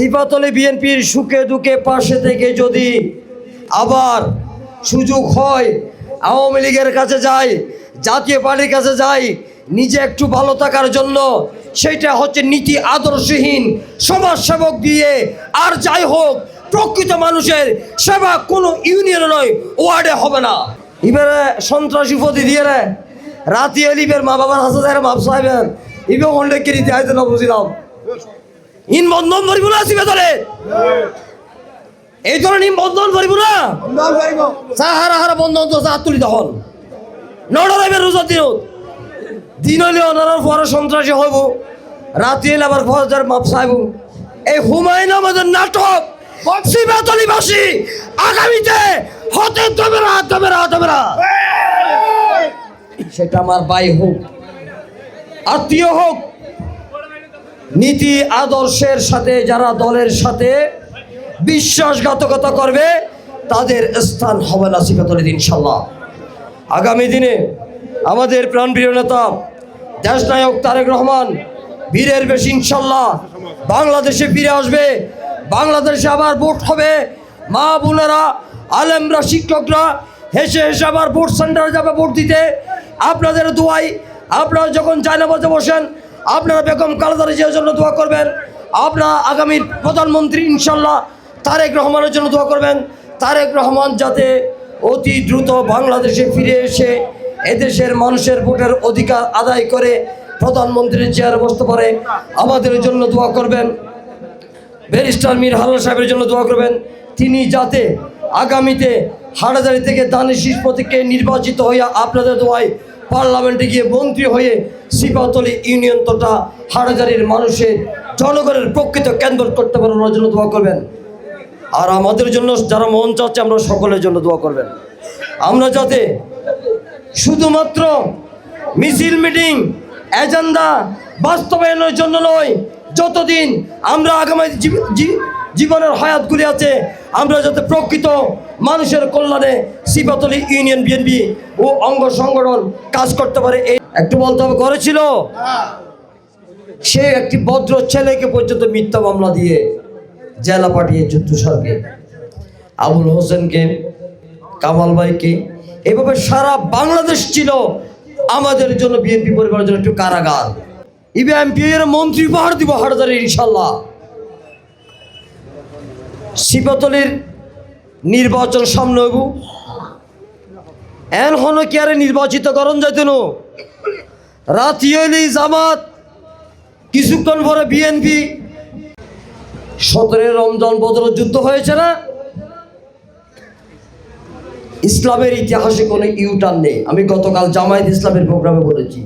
সিপাতলে বিএনপির সুখে দুঃখে পাশে থেকে যদি আবার সুযোগ হয়, আওয়ামী লীগের কাছে যায় জাতীয় পার্টির কাছে যাই, নিজে একটু ভালো থাকার জন্য, সেটা হচ্ছে নীতি আদর্শহীন, সমাজসেবক দিয়ে আর যাই হোক, প্রকৃত মানুষের সেবা কোনো ইউনিয়নে নয়, ওয়ার্ডে হবে না। এবারে সন্ত্রাসী প্রতি দিয়ে রে, রাতি এলিবের মা বাবার হাসে যায় মাপ সাহেবের ইবে অনেক কেরি দিয়ে না বুঝিলাম ইন বন্ধন ধরিব না ধরে? এই ধরনের ইন বন্ধন ধরিব না? সাহারা হারা বন্ধন তো চা তুলি তখন নড়াইবে রোজা দিন দিন হলে অনার পরে সন্ত্রাসী হইব। রাতি এলে আবার ফৌজদার মাপ সাহেব এই হুমায়ুন আমাদের নাটক শিবাতলিবাসী আগামীতে হতে না দেবে না সেটা আমার ভাই হোক আত্মীয় হোক নীতি আদর্শের সাথে যারা দলের সাথে বিশ্বাসঘাতকতা করবে, তাদের স্থান হবে না সিফাতুল ইনশাল্লাহ আগামী দিনে আমাদের প্রাণপ্রিয় নেতা, দেশনায়ক তারেক রহমান, বীরের বেশি ইনশাল্লাহ বাংলাদেশে ফিরে আসবে, বাংলাদেশে আবার ভোট হবে। মা বোনেরা, আলেমরা, শিক্ষকরা, হেসে হেসে আবার ভোট সেন্টারে যাবে ভোট দিতে। আপনাদের দোয়াই, আপনারা যখন জায়নাবাজে বসেন আপনারা বেগম কালাদারি জিয়ার জন্য দোয়া করবেন। আপনারা আগামীর প্রধানমন্ত্রী ইনশাল্লাহ তারেক রহমানের জন্য দোয়া করবেন। তারেক রহমান যাতে অতি দ্রুত বাংলাদেশে ফিরে এসে এদেশের মানুষের ভোটের অধিকার আদায় করে প্রধানমন্ত্রীর চেয়ার বসতে পারে, আমাদের জন্য দোয়া করবেন। ব্যারিস্টার মীর হালাল সাহেবের জন্য দোয়া করবেন। তিনি যাতে আগামীতে হাটাজারি থেকে দানের শীষ প্রতীকে নির্বাচিত হইয়া আপনাদের দোয়ায় পার্লামেন্টে গিয়ে মন্ত্রী হয়ে সিপাতলি ইউনিয়ন তথা হাটাজারির মানুষের জনগণের প্রকৃত কেন্দ্র করতে পারেন ওনার জন্য দোয়া করবেন। আর আমাদের জন্য যারা মন চাচ্ছে, আমরা সকলের জন্য দোয়া করবেন। আমরা যাতে শুধুমাত্র মিছিল, মিটিং, এজেন্ডা বাস্তবায়নের জন্য নয়, যতদিন আমরা আগামী জীবনের হায়াতগুলি আছে। আমরা যাতে প্রকৃত মানুষের কল্যাণে সিপাতলি ইউনিয়ন বিএনপি ও অঙ্গ সংগঠন কাজ করতে পারে। এই একটু বলতে হবে করেছিল সে একটি ভদ্র ছেলেকে পর্যন্ত মিথ্যা মামলা দিয়ে জেলা পাঠিয়ে যুদ্ধ সারকে আবুল হোসেনকে, কামাল ভাইকে। এভাবে সারা বাংলাদেশ ছিল আমাদের জন্য বিএনপি পরিবারের জন্য একটু কারাগার। ইবিএমপি এর মন্ত্রী উপহার দিব হাটাদারি ইনশাল্লাহ। শিবতলির নির্বাচন সামনে হইব। কি আরে নির্বাচিত করণ যাইতেন? রাতি হইলেই জামাত, কিছুক্ষণ পরে বিএনপি সতেরো রমজান বদর যুদ্ধ হয়েছে না? ইসলামের ইতিহাসে কোনো ইউটার্ন নেই। আমি গতকাল জামায়াত ইসলামের প্রোগ্রামে বলেছি।